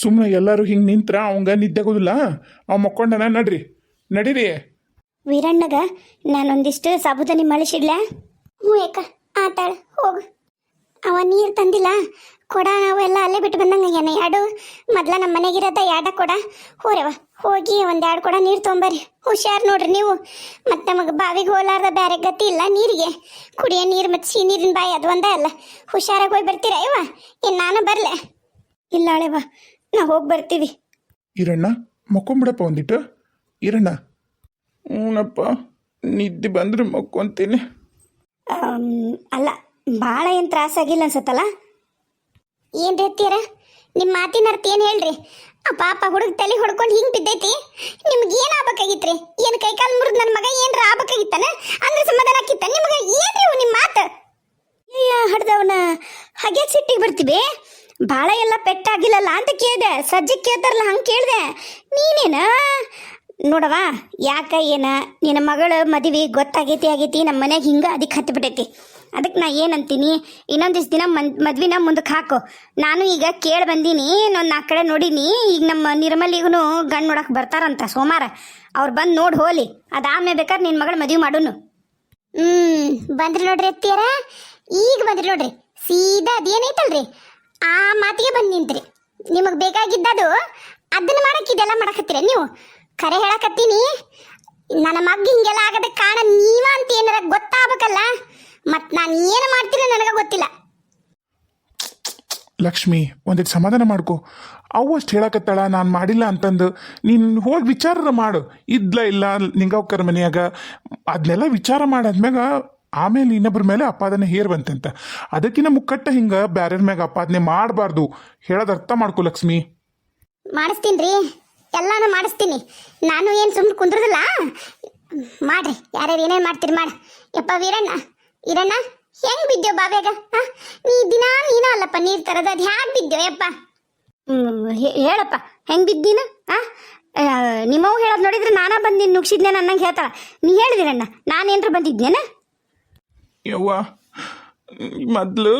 ಸುಮ್ಮನೆ ಎಲ್ಲರೂ ಹಿಂಗೆ ನಿಂತ್ರ, ಅವಂಗ ನಿದ್ದೆಗೋದಿಲ್ಲ ಅವ ಮಕ್ಕೊಂಡನ ನಡ್ರಿ. ನಡೀರಿ. ವೀರಣ್ಣಗ, ನಾನೊಂದಿಷ್ಟು ಸಾಬುದಾನಿ ಮಳಿಸಿಡ್ಲ? ಹ್ಞೂ ಏಕ ಹೋಗು. ಅವ ನೀರು ತಂದಿಲ್ಲ. ಕೊಡ ಅವೆಲ್ಲ ಅಲ್ಲೇ ಬಿಟ್ಟು ಬಂದಂಗ ಎರಡು ಮೊದ್ಲ ನಮ್ಮ ಮನೆಗಿರೋದ ಎರಡ ಕೊಡ. ಹೋರವ ಹೋಗಿ ಒಂದು ಎರಡು ಕೊಡ ನೀರು ತೊಂಬರ್ರಿ. ಹುಷಾರು ನೋಡ್ರಿ ನೀವು. ಮತ್ತು ನಮಗೆ ಬಾವಿಗೆ ಹೋಲಾರ್ದ ಬೇರೆ ಗತಿ ಇಲ್ಲ ನೀರಿಗೆ. ಕುಡಿಯೋ ನೀರು ಮತ್ತು ಸಿಹಿ ನೀರಿನ ಬಾಯಿ ಅದು ಒಂದೇ ಅಲ್ಲ. ಹುಷಾರಾಗಿ ಹೋಗಿ ಬರ್ತೀರಾ ಇವ ಇನ್ನು ನಾನು ಬರಲೆ. ಇಲ್ಲ ಅಳೆವ ನಾ ಹೋಗಿ ಬರ್ತೀವಿ. ಈರಣ್ಣ ಮಕ್ಕೊಂಬಿಡಪ್ಪ ಒಂದಿಟ್ಟು. ಇರಣ್ಣ ಹ್ಞೂನಪ್ಪ ನಿದ್ದೆ ಬಂದ್ರೆ ಮಕ್ಕೊಂತೀನಿ. ಆಮ್, ಅಲ್ಲ ಭಾಳ ಏನು ತ್ರಾಸಾಗಿಲ್ಲ ಅನ್ಸತ್ತಲ್ಲ? ಏನ್ ಹೇಳ್ತೀರ ನಿಮ್ಮ ಮಾತಿನ ಅರ್ಥ ಏನು ಹೇಳ್ರಿ? ಆ ಪಾಪ ಹುಡುಗ ತಲೆ ಹೊಡ್ಕೊಂಡು ಹಿಂಗೆ ಬಿದ್ದೈತಿ. ನಿಮ್ಗೆ ಏನು ಆಗ್ಬೇಕಾಗಿತ್ರಿ? ಏನು ಕೈಕಾಲು ಮುರಿದು ನನ್ನ ಮಗ ಏನ್ರ ಆಗ್ಬೇಕಾಗಿತ್ತಾನ? ಅಂದ್ರೆ ಸಮಾಧಾನ ಆಕಿತ್ತ ನಿಮ್ಗೆ ಏನ್ರಿ ನಿಮ್ ನಿಮ್ಮ ಮಾತು ಅಯ್ಯ ಹಡ್ದವನ. ಹಾಗೆ ಸಿಟ್ಟಿಗೆ ಬರ್ತೀವಿ? ಭಾಳ ಎಲ್ಲ ಪೆಟ್ಟಾಗಿಲ್ಲಲ್ಲ ಅಂತ ಕೇಳಿದೆ. ಸಜ್ಜಿ ಕೇಳ್ತಾರಲ್ಲ ಹಂಗೆ ಕೇಳಿದೆ. ನೀನೇನ? ನೋಡವ ಯಾಕ ಏನ? ನಿನ್ನ ಮಗಳ ಮದುವೆ ಗೊತ್ತಾಗೈತಿ, ಆಗೈತಿ ನಮ್ಮ ಮನೆಗೆ ಹಿಂಗೆ ಅದಕ್ಕೆ ಹತ್ತಿ ಅದಕ್ಕೆ ನಾ ಏನಂತೀನಿ? ಇನ್ನೊಂದಿಷ್ಟು ದಿನ ಮನ್, ಮದ್ವಿನ ಮುಂದಕ್ಕೆ ಹಾಕು. ನಾನು ಈಗ ಕೇಳಿ ಬಂದೀನಿ, ಇನ್ನೊಂದು ನಾಲ್ಕು ಕಡೆ ನೋಡೀನಿ. ಈಗ ನಮ್ಮ ನಿರ್ಮಲಿಗೂ ಗಂಡು ನೋಡಕ್ಕೆ ಬರ್ತಾರಂತ ಸೋಮವಾರ ಅವ್ರು ಬಂದು ನೋಡಿ ಹೋಲಿ. ಅದಾದ್ಮೇಲೆ ಬೇಕಾದ್ರೆ ನಿನ್ನ ಮಗಳ ಮದುವೆ ಮಾಡೋನು. ಹ್ಞೂ ಬಂದ್ರಿ ನೋಡ್ರಿ ಅತ್ತಿಯರ. ಈಗ ಬಂದ್ರಿ ನೋಡ್ರಿ. ಸೀದಾ ಅದೇನೈತಲ್ರಿ? ಆ ಮಾತಿಗೆ ಬಂದು ನಿಂತ್ರಿ. ನಿಮಗೆ ಬೇಕಾಗಿದ್ದದು ಅದನ್ನ ಮಾಡಕ್ಕೆ ಇದೆಲ್ಲ ಮಾಡಕತ್ತೀರ ನೀವು? ಕರೆ ಹೇಳಕತ್ತೀನಿ. ನನ್ನ ಮಗ್ ಹಿಂಗೆಲ್ಲ ಆಗದಕ್ಕೆ ಕಾರಣ ನೀವ ಅಂತ ಏನಾರ ಗೊತ್ತಾಗಬೇಕಲ್ಲ? ಮತ್ ನಾನು ಏನು ಮಾಡ್ತೀನಿ ನನಗೆ ಗೊತ್ತಿಲ್ಲ. ಲಕ್ಷ್ಮಿ ಒಂದಿಟ್ಟು ಸಮಾಧಾನ ಮಾಡ್ಕೊ. ಅವು ಅಷ್ಟು ಹೇಳಕತ್ತಾಳ, ನಾನು ಮಾಡಿಲ್ಲ ಅಂತಂದು. ನೀನು ಹೋಗಿ ವಿಚಾರ ಮಾಡು. ಇದ್ಲ ಇಲ್ಲ ನಿಂಗವ್ಕರ ಮನೆಯಾಗ. ಅದನ್ನೆಲ್ಲ ವಿಚಾರ ಮಾಡಾದ್ಮ್ಯಾಗ ಆಮೇಲೆ ಇನ್ನೊಬ್ಬರ ಮೇಲೆ ಅಪಾದನೆ ಹೇರ್ ಬಂತಂತ. ಅದಕ್ಕಿಂತ ಮುಕ್ಕಟ್ಟ ಹಿಂಗ ಬ್ಯಾರರ್ ಮ್ಯಾಗ ಅಪಾದನೆ ಮಾಡಬಾರ್ದು. ಹೇಳೋದು ಅರ್ಥ ಮಾಡ್ಕೊ ಲಕ್ಷ್ಮಿ. ಮಾಡಿಸ್ತೀನಿ ರೀ ಎಲ್ಲಾನು ಮಾಡಿಸ್ತೀನಿ. ನಾನು ಏನು ಸುಮ್ಮನೆ ಕುಂದ್ರದಿಲ್ಲ? ಮಾಡ್ರಿ. ಯಾರ್ಯಾರು ಏನೇನು ಮಾಡ್ತೀರಿ ಮಾಡ. ಯಪ್ಪ ವೀರಣ್ಣ ಇರಣ್ಣ ಹೆಂಗ್ ಬಿದ್ದೋ ಬಾವ್ಯಾಗ? ಹಾ? ನೀ ದಿನ ನೀನ ಅಲ್ಲಪ್ಪ ನೀರು ತರದ ಅದು ಹ್ಯಾಕ್ ಬಿದ್ದೋ ಯಪ್ಪ? ಹೇಳಪ್ಪ ಹೆಂಗ್ ಬಿದ್ದೀನ ಆ ನಿಮ್ಮವು ಹೇಳೋದು ನೋಡಿದ್ರೆ ನಾನಾ ಬಂದಿನ್ ನುಗ್ಸಿದ್ನೇನ ನುಗ್ಸಿದ್ನೆ ಅನ್ನಂಗೆ ಹೇಳ್ತಾಳ. ನೀ ಹೇಳಿದಿರಣ್ಣ ನಾನೇನ್ರ ಬಂದಿದ್ದೇನ ಯವ್ವ, ಮೊದಲು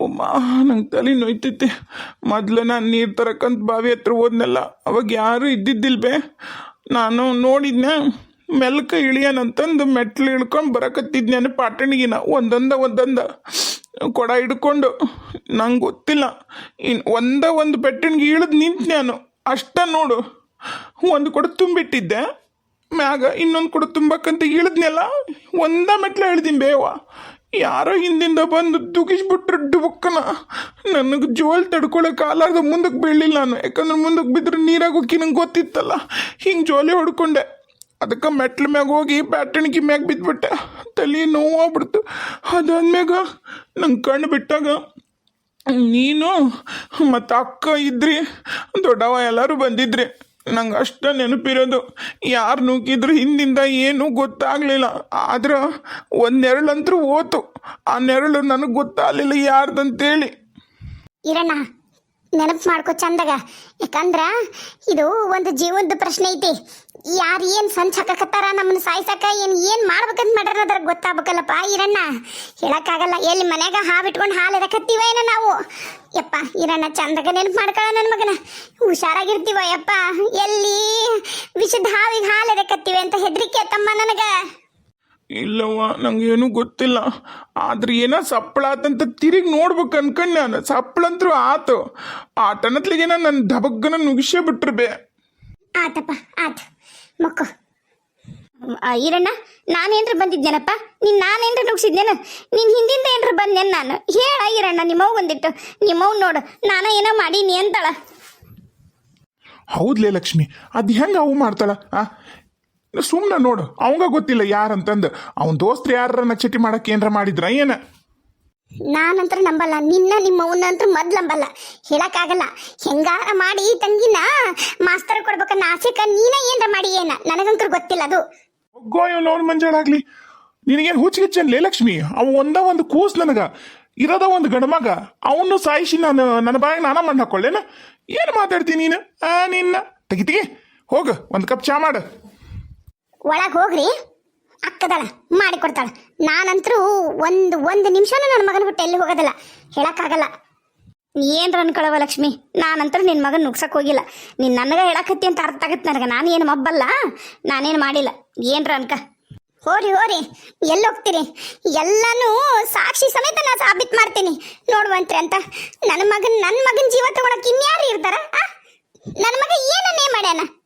ಉಮ್ಮ ನಂಗೆ ತಲೆ ನೋಯ್ತೈತೆ ಮೊದಲು ನಾನು ನೀರು ತರಕ್ಕಂತ ಬಾವಿ ಹತ್ರ ಹೋದ್ನಲ್ಲ, ಅವಾಗ ಯಾರೂ ಇದ್ದಿದ್ದಿಲ್ಬೆ. ನಾನು ನೋಡಿದ್ನೆ, ಮೆಲ್ಕ ಇಳಿಯನಂತಂದು ಮೆಟ್ಲು ಇಳ್ಕೊಂಡು ಬರಕತ್ತಿದ್ನೇನು ಪಾಟಣಿಗಿನ. ಒಂದೊಂದ ಒಂದೊಂದ ಕೊಡ ಹಿಡ್ಕೊಂಡು. ನಂಗೆ ಗೊತ್ತಿಲ್ಲ. ಇನ್ನು ಒಂದ ಒಂದು ಬೆಟ್ಟಣಿಗೆ ಇಳಿದು ನಿಂತು ನಾನು ಅಷ್ಟ ನೋಡು. ಒಂದು ಕೊಡ ತುಂಬಿಟ್ಟಿದ್ದೆ. ಮ್ಯಾಗ ಇನ್ನೊಂದು ಕೂಡ ತುಂಬಕ್ಕಂತ ಇಳಿದ್ನೆಲ್ಲ ಒಂದ ಮೆಟ್ಲ ಇಳ್ದಿನ್ ಬೇವ. ಯಾರೋ ಹಿಂದಿಂದ ಬಂದು ದುಗಿಸ್ಬಿಟ್ರೆ ಡುಬುಕ್ಕನ. ನನಗೆ ಜೋಲ್ ತಡ್ಕೊಳಕ್ಕೆ ಆಲಾರ್ದ ಮುಂದಕ್ಕೆ ಬೀಳಲಿಲ್ಲ ನಾನು. ಯಾಕಂದ್ರೆ ಮುಂದಕ್ಕೆ ಬಿದ್ದರೆ ನೀರಾಗ ಹೋಗಿ ನಂಗೆ ಗೊತ್ತಿತ್ತಲ್ಲ. ಹಿಂಗೆ ಜೋಲಿ ಹೊಡ್ಕೊಂಡೆ. ಅದಕ್ಕೆ ಮೆಟ್ಲ ಮ್ಯಾಗ ಹೋಗಿ ಬ್ಯಾಟಣಿಗೆ ಮ್ಯಾಗ ಬಿದ್ದುಬಿಟ್ಟೆ ತಲೆ ನೋವಾಗ್ಬಿಡ್ತು ಅದಾದ್ಮ್ಯಾಗ ನಂಗೆ ಕಣ್ಣು ಬಿಟ್ಟಾಗ, ನೀನು ಮತ್ತು ಅಕ್ಕ ಇದ್ರಿ ದೊಡ್ಡವ ಎಲ್ಲರೂ ಬಂದಿದ್ರಿ. ನಂಗೆ ಅಷ್ಟ ನೆನಪಿರೋದು. ಯಾರು ನುಗ್ಗಿದ್ರು ಹಿಂದಿಂದ ಏನೂ ಗೊತ್ತಾಗಲಿಲ್ಲ. ಆದ್ರೆ ಒಂದು ನೆರಳಂತರೂ ಹೋತು. ಆ ನೆರಳು ನನಗೆ ಗೊತ್ತಾಗಲಿಲ್ಲ ಯಾರ್ದಂತೇಳಿ. ಇರಣ್ಣ ನೆನಪು ಮಾಡ್ಕೋ ಚಂದಾಗ. ಯಾಕಂದ್ರ ಇದು ಒಂದು ಜೀವನದ ಪ್ರಶ್ನೆ ಐತಿ. ಯಾರು ಏನು ಸಂಚ್ ಹಾಕಕತ್ತಾರ, ನಮ್ಮನ್ನ ಸಾಯ್ಸಕ, ಏನು ಏನು ಮಾಡ್ಬೇಕಂತ ಮಾಡ್ಯಾರ ಅದ್ರಾಗ ಗೊತ್ತಾಗ್ಬೇಕಲ್ಲಪ್ಪ ಈರಣ್ಣ. ಹೇಳಕ್ಕಾಗಲ್ಲ, ಎಲ್ಲಿ ಮನ್ಯಾಗ ಹಾವು ಇಟ್ಕೊಂಡು ಹಾಲು ಎದಕತ್ತೀವ ಏನೋ ನಾವು? ಯಪ್ಪ, ಈರಣ್ಣ, ಚಂದಾಗ ನೆನಪು ಮಾಡ್ಕೊಳ್ಳ ನನ್ನ ಮಗನ. ಹುಷಾರಾಗಿರ್ತೀವ ಯಪ್ಪ. ಎಲ್ಲಿ ವಿಷದ ಹಾವಿಗೆ ಹಾಲು ಇರಕತ್ತೀವಿ ಅಂತ ಹೆದರಿಕೆ ತಮ್ಮ ನನಗ. ಇಲ್ಲವ್ವ ನಂಗೇನು ಗೊತ್ತಿಲ್ಲ. ಆದ್ರೆ ಏನೋ ಸಪ್ಪಳ ಆತಂತ ತಿರುಗಿ ನೋಡ್ಬೇಕು ಅನ್ಕಂಡು ನಾನು. ಸಪ್ಪಳಂತ್ರು ಆತು. ಆಟನತ್ಲಿಗೇನ ನನ್ನ ದಬಗ್ಗನ ನುಗಿಸೇ ಬಿಟ್ರು ಬೇ ಆತಪ್ಪ ಆತು. ಮಕ್ಕ. ಈರಣ್ಣ ನಾನೇನ್ರ ಬಂದಿದ್ದೇನಪ್ಪ ನೀನ್ ನಾನೇನ್ರ ನುಗ್ಸಿದ್ದೇನ ನೀನ್ ಹಿಂದಿಂದ ಏನ್ರ ಬಂದೇನ್ ನಾನು? ಹೇಳ ಈರಣ್ಣ ನಿಮ್ಮವ್ ಬಂದಿಟ್ಟು. ನಿಮ್ಮವ್ ನೋಡು ನಾನ ಏನೋ ಮಾಡೀನಿ ಅಂತಾಳ. ಹೌದ್ಲೇ ಲಕ್ಷ್ಮಿ ಅದು ಹೆಂಗೆ ಅವು ಮಾಡ್ತಾಳ? ಆ ಸುಮ್ಮನೆ ನೋಡು ಅವಂಗ ಗೊತ್ತಿಲ್ಲ ಯಾರಂತಂದು. ಅವನ ದೋಸ್ತ್ರು ಯಾರ ಚಟಿ ಮಾಡಕ್ಕೆ ಏನ್ರ ಮಾಡಿದ್ರ ಏನ? ನಾನಂತ್ರ ನಂಬಲ್ಲ ನಿನ್ನ ನಿಮ್ಮ ಅವನಂತ್ರ ಮೊದ್ಲು ನಂಬಲ್ಲ. ಹೇಳಕ್ಕಾಗಲ್ಲ ಹೆಂಗಾರ ಮಾಡಿ ತಂಗಿನ ಮಾಸ್ತರ್ ಕೊಡ್ಬೇಕನ್ನ ಆಸೆಕ ನೀನ ಏನ್ರ ಮಾಡಿ ಏನ? ನನಗಂತೂ ಗೊತ್ತಿಲ್ಲ ಅದು. ಒಗ್ಗೋ ನಿನಗೆ ಏನು ನಿನಗೇನು ಹುಚ್ಚಿಗಿಚ್ಚನ್ಲೇ ಲಕ್ಷ್ಮಿ? ಅವ ಒಂದ ಒಂದು ಕೂಸ್ ನನಗ. ಇರೋದ ಒಂದು ಗಂಡಮಗ ಅವನು ಸಾಯಿಸಿ ನಾನು ನನ್ನ ಬಾಯಿ ನಾನ ಮಣ್ಣು ಹಾಕೊಳ್ಳೇನ ಏನು? ಮಾತಾಡ್ತೀನಿ ನೀನು? ಆ ನಿನ್ನ. ತೆಗಿತಿಗೆ ಹೋಗು ಒಂದು ಕಪ್ ಚಾ ಮಾಡು. ಒಳಗೆ ಹೋಗ್ರಿ. ಅಕ್ಕದಳ ಮಾಡಿ ಕೊಡ್ತಾಳ. ನಾನಂತರೂ ಒಂದು ಒಂದು ನಿಮಿಷನೂ ನನ್ನ ಮಗನ ಬಿಟ್ಟು ಎಲ್ಲಿ ಹೋಗೋದಿಲ್ಲ. ಹೇಳಕ್ಕಾಗಲ್ಲ. ಏನ್ರ ಅನ್ಕೊಳವ ಲಕ್ಷ್ಮಿ? ನಾನಂತರ ನಿನ್ನ ಮಗನ ನುಗ್ಸಕ್ ಹೋಗಿಲ್ಲ. ನೀನು ನನಗೆ ಹೇಳಕತ್ತಿ ಅಂತ ಅರ್ಥ ಆಗತ್ತೆ ನನಗೆ. ನಾನು ಏನು ಮಬ್ಬಲ್ಲ? ನಾನೇನು ಮಾಡಿಲ್ಲ. ಏನ್ರ ಅನ್ಕ. ಹೋರಿ ಹೋರಿ. ಎಲ್ಲಿ ಹೋಗ್ತೀರಿ? ಎಲ್ಲನೂ ಸಾಕ್ಷಿ ಸಮೇತ ನಾ ಸಾಬೀತ್ ಮಾಡ್ತೀನಿ. ನೋಡುವಂತ್ರಿ ಅಂತ. ನನ್ನ ಮಗನ ನನ್ನ ಮಗನ ಜೀವ ತಗೊಳಕ್ ಇನ್ಯಾರು ಇರ್ತಾರ? ನನ್ನ ಮಗ ಏನನ್ನೇ ಮಾಡ್ಯಾನ?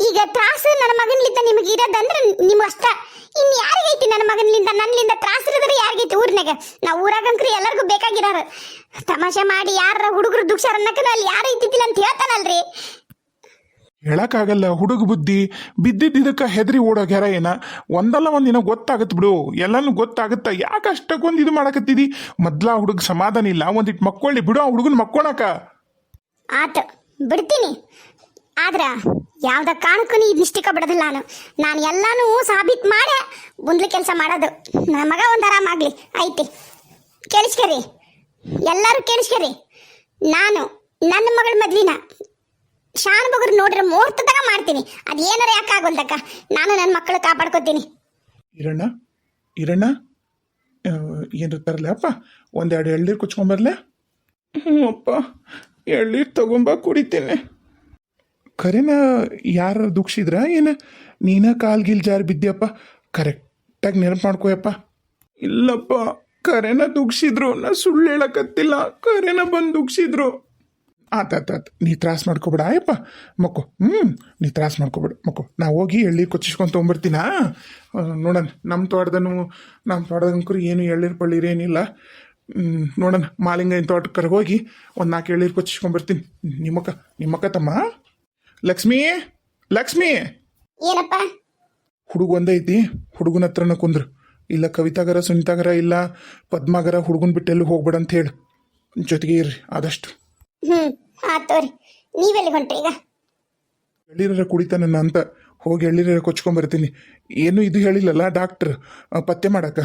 ಈಗ ತ್ರಾಸ ನನ್ನ ಮಗನ್ಲಿಂದ ನಿಮಗೆ ಇರೋದಂದ್ರೆ ನಿಮ್ಗೆ ಅಷ್ಟ. ಇನ್ ಯಾರಿಗೈತಿ ನನ್ನ ಮಗನ್ಲಿಂದ ನನ್ನಿಂದ ತ್ರಾಸ ಇರೋದ್ರೆ ಯಾರಿಗೈತಿ ಊರ್ನಾಗ? ನಾವು ಊರಾಗಂಕ್ರಿ ಎಲ್ಲರಿಗೂ ಬೇಕಾಗಿರಾರ. ತಮಾಷೆ ಮಾಡಿ ಯಾರ ಹುಡುಗರು ಅನ್ನಕ್ಕನ ಅಲ್ಲಿ ಯಾರು ಇದ್ದಿದ್ದಿಲ್ಲ ಅಂತ ಹೇಳ್ತಾನಲ್ರಿ. ಹೇಳಕ್ಕಾಗಲ್ಲ ಹುಡುಗ ಬುದ್ಧಿ. ಬಿದ್ದಿದ್ದಕ್ಕ ಹೆದರಿ ಓಡೋಗ್ಯಾರ ಏನ ಒಂದಲ್ಲ ಒಂದಿನ ಗೊತ್ತಾಗತ್ತೆ ಬಿಡು. ಎಲ್ಲನೂ ಗೊತ್ತಾಗತ್ತ. ಯಾಕೆ ಅಷ್ಟಕ್ಕೊಂದು ಇದು ಮಾಡಕತ್ತಿದಿ? ಮೊದ್ಲ ಹುಡುಗ ಸಮಾಧಾನ ಇಲ್ಲ. ಒಂದಿಟ್ಟು ಮಕ್ಕೊಳ್ಳಿ ಬಿಡು ಆ ಹುಡುಗನ ಮಕ್ಕೊಳಕ. ಆತ ಬಿಡ್ತೀನಿ. ಆದ್ರ ಯಾವ್ದ ಕಾರಣಕ್ಕೂ ನೀ ನಿಷ್ಠಿಕ ಬಿಡೋದಿಲ್ಲ ನಾನು. ನಾನು ಎಲ್ಲಾನು ಸಾಬೀತ್ ಮಾಡೆ ಮುಂದ್ಲ ಕೆಲಸ ಮಾಡೋದು. ನನ್ನ ಮಗ ಒಂದು ಆರಾಮಾಗ್ಲಿ ಐತಿ ಕೇಳಿಸ್ಕರಿ. ಎಲ್ಲರೂ ಕೇಳಿಸ್ಕರಿ. ನಾನು ನನ್ನ ಮಗಳ ಮದ್ವಿನ ಶಾನ್ ಬಗ್ರು ನೋಡ್ರೆ ಮುಹೂರ್ತದಾಗ ಮಾಡ್ತೀನಿ. ಅದು ಏನಾರ ಯಾಕೆ ಆಗೋಲ್ದಕ್ಕ ನಾನು ನನ್ನ ಮಕ್ಕಳು ಕಾಪಾಡ್ಕೋತೀನಿ. ಇರಣ್ಣ? ಇರಣ್ಣ? ಏನು ತರಲೆ ಅಪ್ಪ? ಒಂದೆರಡು ಎಳ್ನೀರು ಕುಚ್ಕೊಂಬರ್ಲೆ ಹ್ಞೂ ಅಪ್ಪ. ಎಳ್ನೀರು ತಗೊಂಬ ಕುಡಿತೇನೆ. ಖರೇನ ಯಾರು ದುಃಖಿಸಿದ್ರ? ಏನು? ನೀನ ಕಾಲ್ ಗಿಲ್ ಜಾರಿ ಬಿದ್ದ್ಯಪ್ಪ. ಕರೆಕ್ಟಾಗಿ ನೆನಪು ಮಾಡ್ಕೋಯಪ್ಪ. ಇಲ್ಲಪ್ಪ, ಕರೆನ ದುಃಖಿಸಿದ್ರು, ನಾ ಸುಳ್ಳು ಹೇಳಕತ್ತಿಲ್ಲ. ಕರೆನ ಬಂದು ದುಃಖಿಸಿದ್ರು. ಆತಾತಾತ್ ನೀ ತ್ರಾಸ ಮಾಡ್ಕೊಬೇಡ, ಆಯಪ್ಪ. ಮಕ್ಕೋ ಹ್ಞೂ ನೀ ತ್ರಾಸ ಮಾಡ್ಕೊಬೇಡ. ಮಕ್ಕೋ, ನಾ ಹೋಗಿ ಎಳ್ಳಿ ಕೊಚ್ಚಿಸ್ಕೊಂಡು ತೊಗೊಂಬರ್ತೀನ ನೋಡೋಣ ನಮ್ಮ ತೋಟದನು ನಮ್ಮ ತೋಟದಂಕರು ಏನು ಎಳ್ನೀರು ಪಳ್ಳಿರೇನಿಲ್ಲ. ನೋಡೋಣ ಮಾಲಿಂಗನ ತೋಟಕ್ಕೆ ಹೋಗಿ ಒಂದು ನಾಲ್ಕು ಎಳ್ಳಿರ್ ಕೊಚ್ಚಿಸ್ಕೊಂಬರ್ತೀನಿ. ನಿಮ್ಮಕ್ಕ ನಿಮ್ಮಕ್ಕ ತಮ್ಮ ಲಕ್ಷ್ಮಿ? ಲಕ್ಷ್ಮಿ? ಏನಪ್ಪ? ಹುಡುಗ ಒಂದೈತಿ ಹುಡುಗನ ಹತ್ರನ ಕುಂದ್ರು. ಇಲ್ಲ ಕವಿತಾಗರ ಸುನಿತಾಗರ ಇಲ್ಲ ಪದ್ಮಾಗರ ಹುಡುಗನ್ ಬಿಟ್ಟೆಲ್ಲೂ ಹೋಗ್ಬೇಡ ಅಂತ ಹೇಳಿ. ಜೊತೆಗೆ ಇರ್ರಿ ಆದಷ್ಟು. ಹ್ಞೂ ಆತೋರಿ ನೀವೆಲ್ಲಿ ಹೊಂಟ್ರಿ ಈಗ? ಎಳ್ಳೀರರ ಕುಡಿತಾನ ಅಂತ ಹೋಗಿ ಎಳ್ಳೀರರ ಕೊಚ್ಕೊಂಬರ್ತೀನಿ ಏನು ಇದು ಹೇಳಿಲ್ಲಲ್ಲ ಡಾಕ್ಟರ್ ಪತ್ತೆ ಮಾಡಕ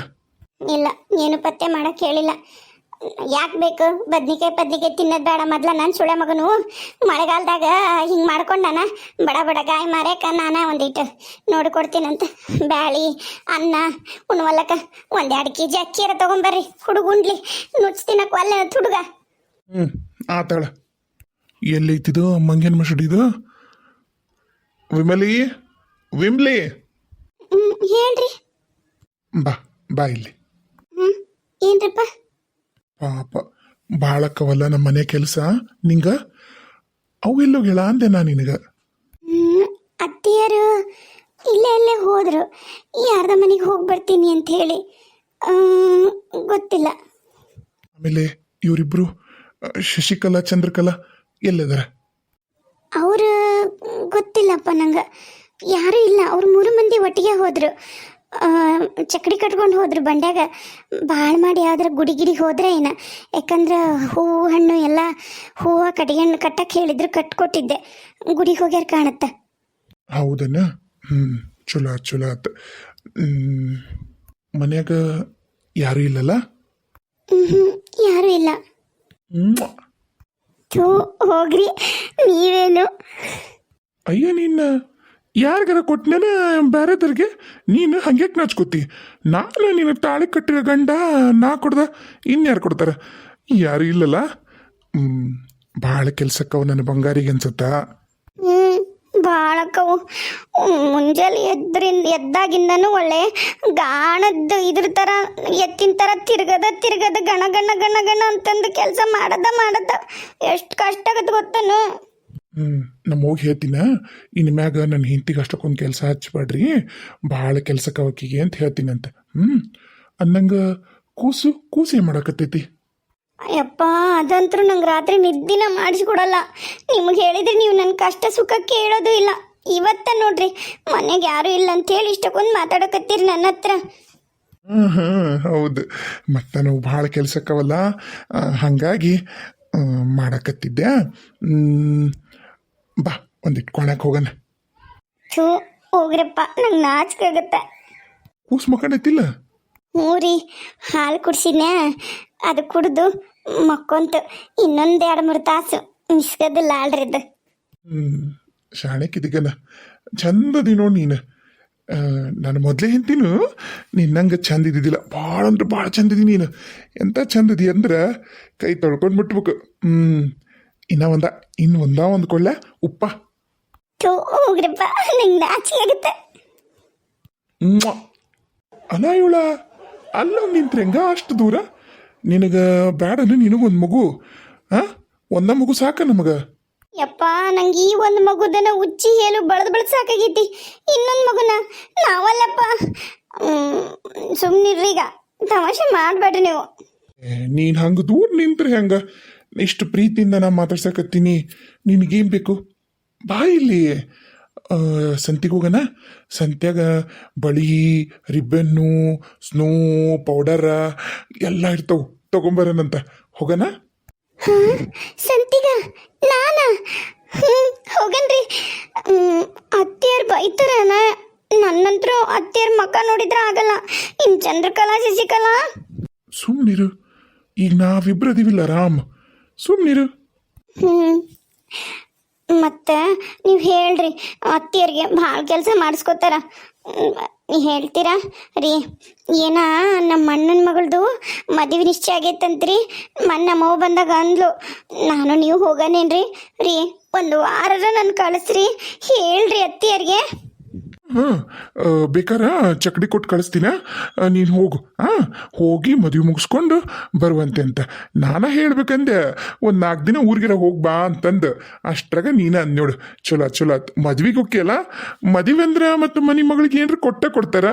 ಇಲ್ಲ ಏನು ಪತ್ತೆ ಮಾಡಕ್ ಹೇಳಿಲ್ಲ. ಯಾಕೆ ಬೇಕು? ಬದ್ನಿಕಾಯಿ ಬದ್ನಿಕಾಯಿ ತಿನ್ನೋದು ಬೇಡ ಮೊದ್ಲ ನನ್ನ ಸುಳೆ ಮಗನು. ಮಳೆಗಾಲದಾಗ ಹಿಂಗೆ ಮಾಡ್ಕೊಂಡಾನ. ಬಡ ಬಡ ಗಾಯ ಮಾರ್ಯಾಕ ನಾನ ಒಂದಿಟ್ಟು ನೋಡ್ಕೊಡ್ತೀನಂತ. ಬ್ಯಾಳಿ ಅನ್ನ ಉಣ್ವಲ್ಲಕ ಒಂದೆರಡು ಕೆ ಜಿ ಅಕ್ಕಿಯರ ತೊಗೊಂಬರ್ರಿ. ಹುಡುಗುಂಡ್ಲಿ ನುಚ್ಚು ತಿನ್ನಕ್ಕೆ ಒಲ್ಲೆ ಹುಡುಗ ಹ್ಞೂ ಆತಾಳ ಎಲ್ಲೈತಿದು ಮಂಗೇನ್ ಮಸಡಿದು ವಿಮಲಿ ವಿಮ್ಲಿ? ಹೇಳ್ರಿ ಬಾ ಬಾ ಇಲ್ಲಿ. ಹ್ಞೂ ಏನ್ರಪ್ಪ? ಪಾಪ ಬಾಳಕ್ಕವಲ್ಲ ನಮ್ಮ ಮನೆ ಕೆಲಸ. ನಿಂಗ? ಅವೆಲ್ಲೋ ಗೆಳ ಅಂದೆ ನಾ ನಿನಗ. ಹ್ಮ್, ಅತ್ತೆಯರು ಇಲ್ಲೇ ಇಲ್ಲೇ ಹೋದ್ರು. ಯಾರ್ದ ಮನೆಗೆ ಹೋಗಿ ಬರ್ತೀನಿ ಅಂತ ಹೇಳಿ. ಆಮ್, ಗೊತ್ತಿಲ್ಲ. ಆಮೇಲೆ ಇವರಿಬ್ರು ಶಶಿಕಲಾ ಚಂದ್ರಕಲಾ ಎಲ್ಲದರ? ಅವರು ಗೊತ್ತಿಲ್ಲಪ್ಪ ನಂಗೆ. ಯಾರೂ ಇಲ್ಲ ಅವ್ರು ಮೂರು ಮಂದಿ ಒಟ್ಟಿಗೆ ಹೋದ್ರು. ಆ, ಚಕ್ಕಡಿ ಕಟ್ಕೊಂಡು ಹೋದ್ರು ಬಂಡ್ಯಾಗ. ಭಾಳ ಮಾಡಿ ಆದ್ರೆ ಗುಡಿ ಗಿಡಿಗೆ ಹೋದ್ರೆ ಏನ. ಯಾಕಂದ್ರೆ ಹೂವು ಹಣ್ಣು ಎಲ್ಲ ಹೂವು ಹಣ್ಣು ಕಟ್ಟಕ್ಕೆ ಹೇಳಿದ್ರು ಕಟ್ಕೊಟ್ಟಿದ್ದೆ. ಗುಡಿಗೆ ಹೋಗ್ಯಾರ ಕಾಣತ್ತ. ಹೌದನ? ಹ್ಞೂ ಚಲೋ ಆತ್ ಚಲೋ ಆತ್. ಮನ್ಯಾಗ ಯಾರು ಇಲ್ಲಲ್ಲ? ಯಾರು ಯಾರೂ ಇಲ್ಲ. ಥೂ ಹೋಗ್ರಿ ನೀವೇನು? ಅಯ್ಯ ನೀನು ಯಾರಿಗಾರ ಕೊಟ್ಟನೇನ ಬೇರೆದವ್ರಿಗೆ ನೀನು ಹಂಗೆ ನಾಚ್ಕೋತಿ. ನಾನು ನೀನು ತಾಳಿ ಕಟ್ಟಿರೋ ಗಂಡ ನಾ ಕೊಡ್ದ, ಇನ್ಯಾರು ಕೊಡ್ತಾರ? ಯಾರು ಇಲ್ಲಲ್ಲ? ಭಾಳ ಕೆಲ್ಸಕ್ಕವ ನನ್ನ ಬಂಗಾರಿಗೆ ಅನ್ಸುತ್ತ. ಹ್ಮ್ ಬಾಳಕ್ಕವು ಮುಂಜಾನೆ ಎದ್ರಿಂದ, ಎದ್ದಾಗಿಂದನೂ ಒಳ್ಳೆ ಗಾಣದ್ದು ಇದ್ರ ಥರ ಎತ್ತಿನ ಥರ ತಿರ್ಗದ ತಿರ್ಗದ ಗಣ ಗಣ ಗಣ ಗಣ ಅಂತಂದು ಕೆಲಸ ಮಾಡದ ಮಾಡದ. ಎಷ್ಟು ಕಷ್ಟ ಆಗತ್ತೆ ಗೊತ್ತನು? ಹ್ಮ್. ನಮ್ಮ ಹೋಗಿ ಹೇಳ್ತೀನ. ಇನ್ನು ಮ್ಯಾಗ ನನ್ನ ಹಿಂತಿಗೆ ಅಷ್ಟಕ್ಕೊಂದು ಕೆಲಸ ಹಚ್ಬೇಡ್ರಿ ಭಾಳ ಕೆಲ್ಸಕ್ಕೆ ಅವಕಿಗೆ ಅಂತ ಹೇಳ್ತೀನಂತ ಹ್ಮ್. ಅಂದಂಗೆ ಕೂಸು ಕೂಸು ಏನು ಮಾಡಕತ್ತೈತಿ? ಅಯ್ಯಪ್ಪ ಅದಂತರೂ ನಂಗೆ ರಾತ್ರಿ ನಿದ್ದಿನ ಮಾಡಿಸ್ಕೊಡಲ್ಲ. ನಿಮ್ಗೆ ಹೇಳಿದ್ರೆ ನೀವು ನನ್ನ ಕಷ್ಟ ಸುಖ ಕೇಳೋದು ಇಲ್ಲ. ಇವತ್ತ ನೋಡ್ರಿ ಮನೆಗೆ ಯಾರು ಇಲ್ಲ ಅಂತೇಳಿ ಇಷ್ಟಕ್ಕೊಂದು ಮಾತಾಡಕತ್ತೀರಿ ನನ್ನ ಹತ್ರ. ಹೌದು. ಮತ್ತೆ ನಾವು ಭಾಳ ಕೆಲ್ಸಕ್ಕವಲ್ಲ. ಹಂಗಾಗಿ ಹಾಗಾಗಿ ಮಾಡಕತ್ತಿದ್ದೆ. ಬಾ ಒಂದಿಟ್ಟು ಕೊಣಕ್ಕೆ ಹೋಗೋಣ. ಥೂ ಹೋಗ್ರಪ್ಪ ನಂಗೆ ನಾಚಿಕೆ ಆಗುತ್ತೆ. ಕೂಸ್ ಮಕ್ಕಳೈತಿಲ್ಲ ಹ್ಞೂ ರೀ ಹಾಲು ಕುಡ್ಸಿದ್ನೆ ಅದು ಕುಡ್ದು ಮಕ್ಕೊಂತು ಇನ್ನೊಂದು ಎರಡು ಮೂರು ತಾಸು ಮಿಸ್ಕದಿಲ್ಲ ಆಳ್ರಿದ್ದು ಹ್ಮ್ ಶಾಣೆಕಿದಿಗನ ಚಂದದಿ ನೋಡಿ ನೀನು. ನಾನು ಮೊದಲೇ ಹಿಂತೀನು ನಿನ್ನಂಗೆ ಚಂದ ಇದ್ದಿದ್ದಿಲ್ಲ. ಭಾಳ ಅಂದ್ರೆ ಭಾಳ ಚಂದ ಇದೀನಿ ನೀನು. ಎಂಥ ಚಂದ ಇದೀಯ ಅಂದ್ರೆ ಕೈ ತೊಳ್ಕೊಂಡು ಬಿಟ್ಬೇಕು ಹ್ಞೂ ಇನ್ನ ಒಂದ ಇನ್ನು ಒಂದ ಒಂದು ಕೊಳ್ಳ ಉಪ್ಪ. ಥೂ ಹೋಗ್ರಪ್ಪ ನಂಗೆ ನಾಚಿ ಆಗುತ್ತೆ. ಮ್ವಾ. ಅಲ್ಲ ಇವಳ ಅಲ್ಲ ನಿಂತ್ರೆ ಹೆಂಗ ಅಷ್ಟು ದೂರ? ನಿನಗೆ ಬ್ಯಾಡನು ನಿನಗೊಂದು ಮಗು. ಹಾಂ ಒಂದ ಮಗು ಸಾಕ ನಮಗ. ಯಪ್ಪ ನಂಗೆ ಈ ಒಂದು ಮಗುದನ್ನ ಉಚ್ಚಿ ಹೇಳು ಬಳದ್ ಬಳದ್ ಸಾಕಾಗೈತಿ. ಇನ್ನೊಂದು ಮಗುನ ನಾವಲ್ಲಪ್ಪ. ಸುಮ್ಮನಿರ್ರಿ ಈಗ. ತಮಾಷೆ ಮಾಡಬೇಡ್ರಿ ನೀವು. ನೀನು ಹಂಗ ದೂರ ನಿಂತ್ರೆ ಹೆಂಗ? ಇಷ್ಟು ಪ್ರೀತಿಯಿಂದ ನಾ ಮಾತಾಡ್ಸಕತ್ತೀನಿ. ನಿನಗೇನು ಬೇಕು? ಬಾ ಇಲ್ಲಿ. ಸಂತಿಗೆ ಹೋಗೋಣ. ಸಂತ್ಯಾಗ ಬಳಿ ರಿಬ್ಬನ್ನು ಸ್ನೋ ಪೌಡರ ಎಲ್ಲ ಇರ್ತಾವೆ. ತಗೊಂಬರೋಣಂತ. ಹೋಗೋಣ? ಸಂತಿಗ ನಾನ? ಹೋಗನ್ರಿ. ಅತ್ತೆಯರ್ ಬೈತಾರನ ನನ್ನಂತ್ರು ಅತ್ತೆಯರ್ ಮಕ್ಕ ನೋಡಿದ್ರ ಆಗಲ್ಲ. ಇನ್ ಚಂದ್ರಕಲಾ ಶಶಿಕಲಾ? ಸುಮ್ಮನಿರು ಈಗ ನಾವಿಬ್ರು ಅದೀವಿಲ್ಲ ರಾಮ್. ಸುಮ್ಮನಿರು ಮತ್ತೆ ನೀವು ಹೇಳ್ರಿ ಅತ್ತಿಯರಿಗೆ ಭಾಳ ಕೆಲಸ ಮಾಡಿಸ್ಕೊತಾರ. ನೀ ಹೇಳ್ತೀರಾ? ರೀ, ಏನ ನಮ್ಮ ಅಣ್ಣನ ಮಗಳದು ಮದುವೆ ನಿಶ್ಚಯ ಆಗೈತಂತ್ರಿ. ಮೊನ್ನೆ ನಮ್ಮವ್ವ ಬಂದಾಗ ಅಂದ್ಲು, ನಾನು ನೀವು ಹೋಗನೇನ್ರಿ? ರೀ, ಒಂದು ವಾರರ ನನ್ನ ಕಳಿಸ್ರಿ. ಹೇಳ್ರಿ ಅತ್ತಿಯರ್ಗೆ ಬೇಕಾರ ಚಕ್ಡಿ ಕೊಟ್ಟು ಕಳಿಸ್ತೀನ? ನೀನು ಹೋಗು. ಹಾಂ ಹೋಗಿ ಮದುವೆ ಮುಗಿಸ್ಕೊಂಡು ಬರುವಂತೆ ಅಂತ. ನಾನು ಹೇಳ್ಬೇಕಂದೆ, ಒಂದು ನಾಲ್ಕು ದಿನ ಊರಿಗೆ ಹೋಗಿ ಬಾ ಅಂತಂದು. ಅಷ್ಟ್ರಾಗ ನೀನು ಅಂದ್ನೋಡು ಚಲೋ ಚಲೋ ಆತು. ಮದ್ವೆಗೆ ಹೋಗ್ಯಲ್ಲ ಮದುವೆ ಅಂದ್ರೆ ಮತ್ತು ಮನೆ ಮಗಳಿಗೆ ಏನ್ರ ಕೊಟ್ಟೆ ಕೊಡ್ತಾರ?